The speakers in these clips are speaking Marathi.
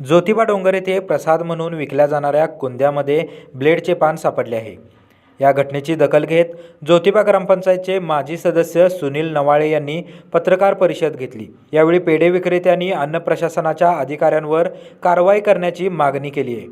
ज्योतिबा डोंगर येथे प्रसाद म्हणून विकल्या जाणाऱ्या कुंद्यामध्ये ब्लेडचे पान सापडले आहे. या घटनेची दखल घेत ज्योतिबा ग्रामपंचायतचे माजी सदस्य सुनील नवाळे यांनी पत्रकार परिषद घेतली. यावेळी पेढे विक्रेत्यांनी अन्न प्रशासनाच्या अधिकाऱ्यांवर कारवाई करण्याची मागणी केली आहे.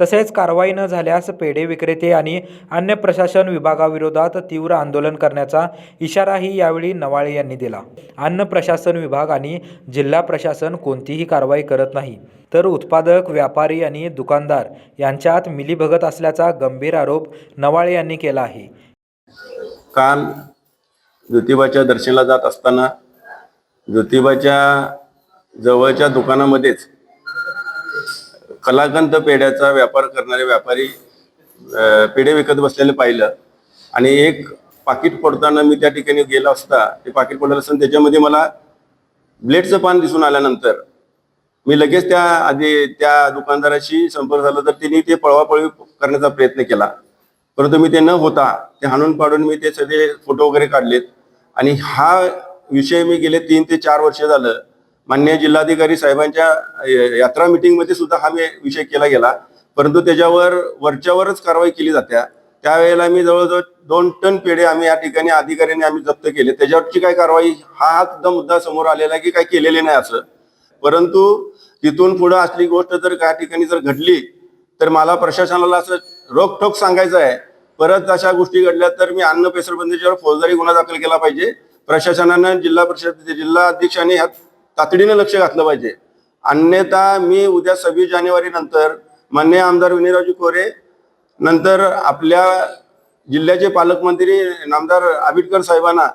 तसेच कारवाई न झाल्यास पेढे विक्रेते आणि अन्य प्रशासन विभागाविरोधात तीव्र आंदोलन करण्याचा इशाराही यावेळी नवाळे यांनी दिला. अन्न प्रशासन विभाग आणि जिल्हा प्रशासन कोणतीही कारवाई करत नाही. तर उत्पादक व्यापारी आणि दुकानदार यांच्यात मिलीभगत असल्याचा गंभीर आरोप नवाळे यांनी केला आहे. काल ज्योतिबाच्या दर्शनाला जात असताना ज्योतिबाच्या जवळच्या दुकानामध्येच कलाकंद पेढ्याचा व्यापार करणारे व्यापारी पेढे विकत बसलेले पाहिलं. आणि एक पाकिट पडताना मी त्या ठिकाणी गेला असता ते पाकिट पडलं असताना त्याच्यामध्ये मला ब्लेडचं पान दिसून आल्यानंतर मी लगेच त्या आधी त्या दुकानदाराशी संपर्क झाला तर त्यांनी ते पळवापळवी करण्याचा प्रयत्न केला. परंतु मी ते न होता ते हाणून पाडून मी ते सगळे फोटो वगैरे काढलेत. आणि हा विषय मी गेले तीन ते चार वर्ष झालं. मान्य जिल्हाधिकारी साहेबांच्या यात्रा मीटिंगमध्ये सुद्धा हा मी विषय केला गेला. परंतु त्याच्यावर वरच्यावरच कारवाई केली जात्या त्यावेळेला मी जवळजवळ दोन टन पेढे आम्ही या ठिकाणी अधिकाऱ्यांनी आम्ही जप्त केले. त्याच्यावरची काय कारवाई हा हा सुद्धा मुद्दा समोर आलेला आहे की काय केलेले नाही असं. परंतु तिथून पुढं असली गोष्ट जर त्या ठिकाणी जर घडली तर मला प्रशासनाला असं रोखठोक सांगायचं आहे. परत अशा गोष्टी घडल्या तर मी अन्न पेसरबंदीच्यावर फौजदारी गुन्हा दाखल केला पाहिजे. प्रशासनानं जिल्हा परिषद जिल्हा अध्यक्षांनी ह्या तातडीने लक्ष घातलं पाहिजे. अन्यथा मी उद्या सव्वीस जानेवारी नंतर मान्य आमदार विनयरावजी कोरे नंतर आपल्या जिल्ह्याचे पालकमंत्री नामदार आबिटकर साहेबांना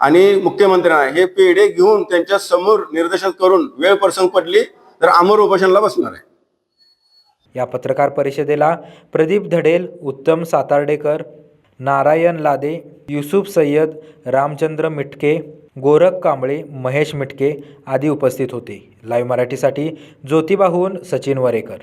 आणि मुख्यमंत्र्यांना हे पेढे घेऊन त्यांच्यासमोर निर्देशन करून वेळ प्रसंग पडली तर अमर उपोषणला बसणार आहे. या पत्रकार परिषदेला प्रदीप धडेल उत्तम सातार्डेकर नारायण लादे युसुफ सय्यद रामचंद्र मिटके गोरख कांबळे महेश मिटके आदी उपस्थित होते. लाईव्ह मराठीसाठी ज्योतिबाहून सचिन वरेकर.